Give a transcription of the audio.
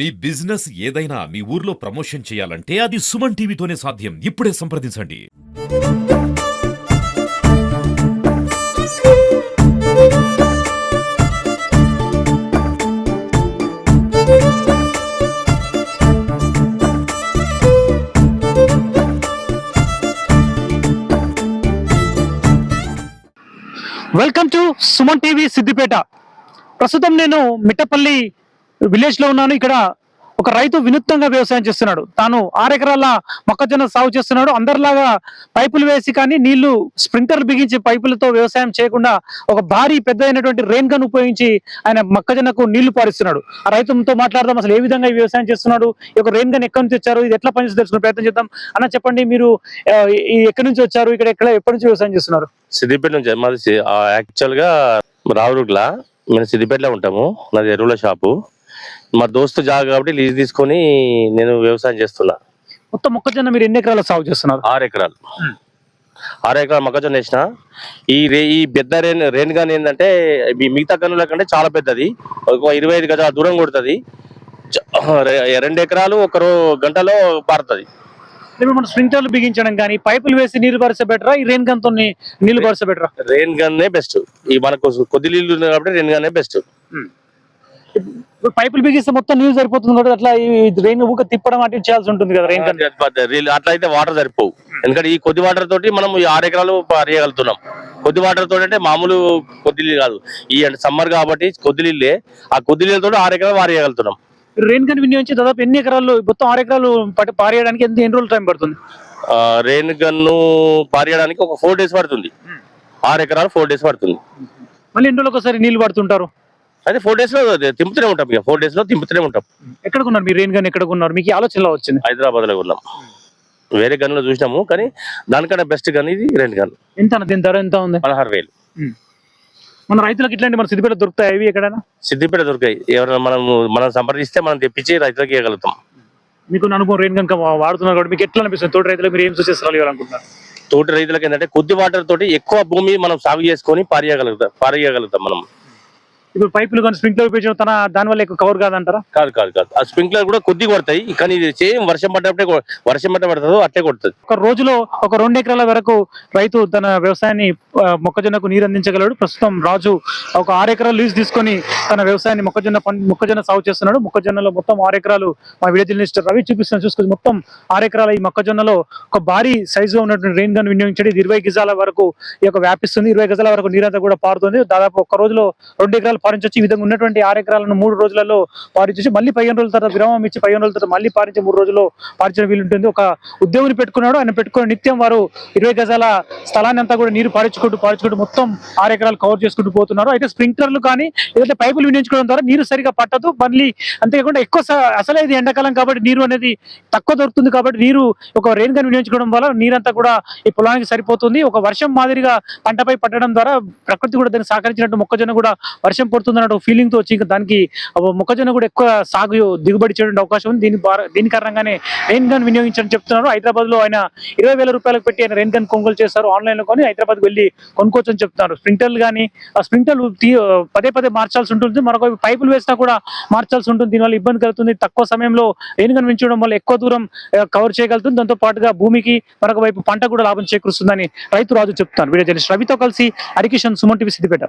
మీ business ఏదైనా మీ ఊర్లో promotion చేయాలంటే అది సుమన్ టీవీతోనే సాధ్యం. ఇప్పుడే సంప్రదించండి. Welcome to Suman TV Siddipet ప్రస్తుతం నేను మిట్టపల్లి విలేజ్లో ఉన్నాను. ఇక్కడ ఒక రైతు వినూత్నంగా వ్యవసాయం చేస్తున్నాడు. తాను ఆరెకరాల మొక్కజొన్న సాగు చేస్తున్నాడు. అందరిలాగా పైపులు వేసి కానీ నీళ్ళు స్ప్రింక్లర్ బిగించి పైపులతో వ్యవసాయం చేయకుండా ఒక భారీ పెద్ద అయినటువంటి రెయిన్ గన్ ఉపయోగించి ఆయన మొక్కజొన్నకు నీళ్ళు పారిస్తున్నాడు. ఆ రైతుతో మాట్లాడదాం. అసలు ఏ విధంగా వ్యవసాయం చేస్తున్నాడు? ఈ యొక్క రెయిన్ గన్ ఎక్కడి నుంచి వచ్చారు ఇది ఎట్లా పనిచేసి తెలుసుకునే ప్రయత్నం చేద్దాం. అన్న చెప్పండి మీరు ఎక్కడి నుంచి వచ్చారు? ఇక్కడ ఎక్కడ ఎప్పటి నుంచి వ్యవసాయం చేస్తున్నారు? సిద్దిపేట నుంచి మాది యాక్చువల్గా రావురుగ్లా మేము సిద్దిపేటలో ఉంటాము. నాది ఎరువుల షాపు. మా దోస్తు జాగా కాబట్టి లీజ్ తీసుకొని నేను వ్యవసాయం చేస్తున్నా. మొత్తం మొక్కజొన్న మీరు ఎన్ని ఎకరాల సాగు చేస్తున్నారు? ఆరు ఎకరాలు. ఆరు ఎకరాలు మొక్కజొన్న వేసిన. ఈ రే ఈ పెద్ద రేన్ రేన్ గాని ఏంటంటే మిగతా గనుల కంటే చాలా పెద్దది. ఒక ఇరవై ఐదు గజాల దూరం కొడుతుంది. రెండు ఎకరాలు ఒక గంటలో పారుతుంది. మనం స్ప్రింక్లర్లు బిగించడం కానీ పైపులు వేసి నీళ్ళు పరిచే బెటరా? ఈ రెయిన్ గన్తో నీళ్ళు పరిచే బెటరా? రెయిన్ గన్నే బెస్ట్. ఈ మనకు కొద్ది నీళ్ళు ఉన్నాయి కాబట్టి రెయిన్ గన్నే బెస్ట్. పైపులు బిగిస్తే మొత్తం నీళ్ళు సరిపోతుంది కూడా అట్లా ఈ రెయిన్ ఊక తిప్పడం అటు చేయాల్సి ఉంటుంది కదా రెయిన్ అట్లా అయితే వాటర్ సరిపోవు. ఎందుకంటే ఈ కొద్ది వాటర్ తోటి మనం ఈ ఆరు ఎకరాలు పారేయగలుగుతున్నాం. కొద్ది వాటర్ తోటి అంటే మామూలు కొద్ది నీళ్ళు కాదు. ఈ సమ్మర్ కాబట్టి కొద్ది నీళ్ళే. ఆ కొద్ది నీళ్ళతో ఆరు ఎకరాలు వారేయగలుగుతున్నాం రెయిన్ గన్ వినియోగించి దాదాపు ఎన్ని ఎకరాలు మొత్తం ఆరు ఎకరాలు పారేయడానికి ఎంత ఎన్ని రోజులు టైం పడుతుంది? రెయిన్ గన్ను పారేయడానికి ఒక ఫోర్ డేస్ పడుతుంది. ఆరు ఎకరాలు ఫోర్ డేస్ పడుతుంది. మళ్ళీ ఎన్ని రోజులకు ఒకసారి నీళ్ళు పడుతుంటారు? అయితే ఫోర్ డేస్లో తింపుతూనే ఉంటాం ఇక. ఫోర్ డేస్లో తింపుతూనే ఉంటాం. ఎక్కడ కొన్నారు మీరు? గన్ ఎక్కడ కొన్నారు మీకు ఈ ఆలోచనలో వచ్చింది? హైదరాబాద్లో ఉన్నాం. వేరే గన్నులో చూసినాము కానీ దానికన్నా బెస్ట్ గన్ ఇది రెండు గన్. ఎంత దీని ధర ఎంత ఉంది? పదహారు వేలు. మన రైతులకు ఇట్లాంటి మన సిద్దిపేట దొరుకుతాయి ఇవి ఎక్కడైనా? సిద్దిపేట దొరికాయి. ఎవరైనా మనం మనం సంప్రదిస్తే మనం తెప్పించి రైతులకు ఇవ్వగలుగుతాం. మీకు అనుభవం రెయిన్ గన్ వాడుతున్నారు కాబట్టి మీకు ఎట్లా అనిపిస్తుంది? తోటి రైతులకు మీరు ఏం సూచిస్తారు ఇవ్వాలనుకుంటున్నారు? తోటి రైతులకు ఏంటంటే కొద్ది వాటర్ తోటి ఎక్కువ భూమి మనం సాగు చేసుకొని పారేయగలుగుతాం పారేయగలుగుతాం మనం. ఇప్పుడు పైపులు కానీ స్ప్రింక్లర్ ఉపయోగించడం తన దానివల్ల ఎక్కువ కవర్ కాదంటారా? కాదు కాదు కాదు. ఆ స్ప్రింక్లర్ కూడా కొద్ది కొడతాయి. కానీ ఇది సేమ్ వర్షం పడ్డప్పుడే వర్షం పడ్డ పడుతుందో అట్లే కొడుతుంది. ఒక రోజులో ఒక రెండు ఎకరాల వరకు రైతు తన వ్యవసాయాన్ని మొక్కజొన్నకు నీరు అందించగలడు. ప్రస్తుతం రాజు ఒక ఆరు ఎకరాలు లీజ్ తీసుకొని తన వ్యవసాయాన్ని మొక్కజొన్న మొక్కజొన్న సాగు చేస్తున్నాడు. మొక్కజొన్నలో మొత్తం ఆరు ఎకరాలు మా విలేజ్ మినిస్టర్ రవి చూపిస్తున్న చూసుకొని మొత్తం ఆరు ఎకరాల ఈ మొక్కజొన్నలో ఒక భారీ సైజులో ఉన్నటువంటి రెయిన్ గన్ వినియోగించడం. ఇది ఇరవై గజాల వరకు ఈ యొక్క వ్యాపిస్తుంది. ఇరవై గజాల వరకు నీరంతా కూడా పారుతుంది. దాదాపు ఒక రోజులో రెండు ఎకరాలు పారించవచ్చు ఈ విధంగా ఉన్నటువంటి ఆరు ఎకరాలను మూడు రోజులలో పారించవచ్చు మళ్ళీ పదిహేను రోజుల తర్వాత విరామం ఇచ్చి పదిహేను రోజుల తర్వాత మళ్ళీ పారించి మూడు రోజుల్లో పారించడం వీలుంటుంది ఒక ఉద్యోగిని పెట్టుకున్నాడు. ఆయన పెట్టుకుని నిత్యం వారు ఇరవై గజాల స్థలాన్ని అంతా కూడా నీరు పారించుకుంటూ పారించుకుంటూ మొత్తం ఆరు ఎకరాలు కవర్ చేసుకుంటూ పోతున్నారు. అయితే స్ప్రింక్లర్లు కానీ ఏదైతే పైపులు వినియోగించుకోవడం ద్వారా నీరు సరిగా పట్టదు. మళ్ళీ అంతేకాకుండా ఎక్కువ అసలే ఇది ఎండాకాలం కాబట్టి నీరు అనేది తక్కువ దొరుకుతుంది కాబట్టి నీరు ఒక రెయిన్ గన్ వినియోగించుకోవడం వల్ల నీరంతా కూడా ఈ పొలానికి సరిపోతుంది. ఒక వర్షం మాదిరిగా పంటపై పట్టడం ద్వారా ప్రకృతి కూడా దాన్ని సహకరించినట్టు మొక్కజొన్న కూడా వర్షం పడుతుంది అన్న ఫీలింగ్తో వచ్చి ఇంకా దానికి మొక్కజొన్న కూడా ఎక్కువ సాగు దిగుబడి చేయడం అవకాశం ఉంది. దీని దీని కారణంగానే రెయిన్ గన్ వినియోగించని చెప్తున్నారు. హైదరాబాద్లో ఆయన ఇరవై వేల రూపాయలకు పెట్టి ఆయన రెయిన్ గన్ కొనుగోలు చేస్తారు ఆన్లైన్లో కొని హైదరాబాద్ వెళ్ళి కొనుక్కోవచ్చు అని చెప్తున్నారు స్ప్రింక్లర్లు కానీ ఆ స్ప్రింక్లర్లు తీ- పదే పదే మార్చాల్సి ఉంటుంది. మరొక పైపులు వేసినా కూడా మార్చాల్సి ఉంటుంది. దీనివల్ల ఇబ్బంది కలుగుతుంది. తక్కువ సమయంలో రెయిన్ గన్ వించడం వల్ల ఎక్కువ దూరం కవర్ చేయగలుగుతుంది. దాంతో పాటుగా భూమికి మరొక వైపు పంట కూడా లాభం చేకూరుస్తుందని రైతు రాజు చెప్తున్నారు. వీడియో జర్నలిస్ట్ రవితో కలిసి హరికిషన్ సుమన్ టీవీ సిద్దిపేట.